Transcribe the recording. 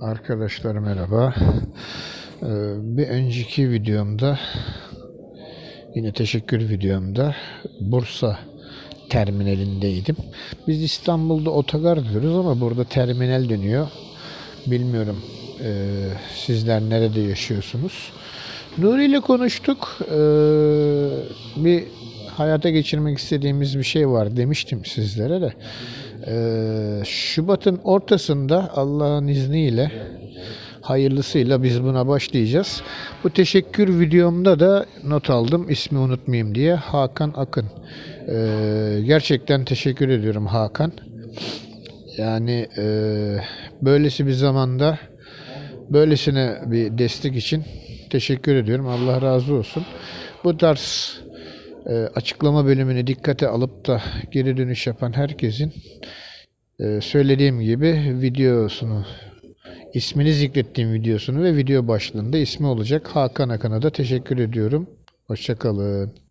Arkadaşlar merhaba. Ee, bir önceki videomda yine teşekkür videomda Bursa terminalindeydim. Biz İstanbul'da otogar diyoruz ama burada terminal deniyor. Bilmiyorum ee, sizler nerede yaşıyorsunuz. Nuri ile konuştuk. Ee, bir hayata geçirmek istediğimiz bir şey var demiştim sizlere de. Ee, Şubat'ın ortasında Allah'ın izniyle hayırlısıyla biz buna başlayacağız. Bu teşekkür videomda da not aldım ismi unutmayayım diye Hakan Akın. Ee, gerçekten teşekkür ediyorum Hakan. Yani e, böylesi bir zamanda böylesine bir destek için teşekkür ediyorum. Allah razı olsun. Bu tarz e, açıklama bölümünü dikkate alıp da geri dönüş yapan herkesin e, söylediğim gibi videosunu ismini zikrettiğim videosunu ve video başlığında ismi olacak. Hakan Akın'a da teşekkür ediyorum. Hoşçakalın.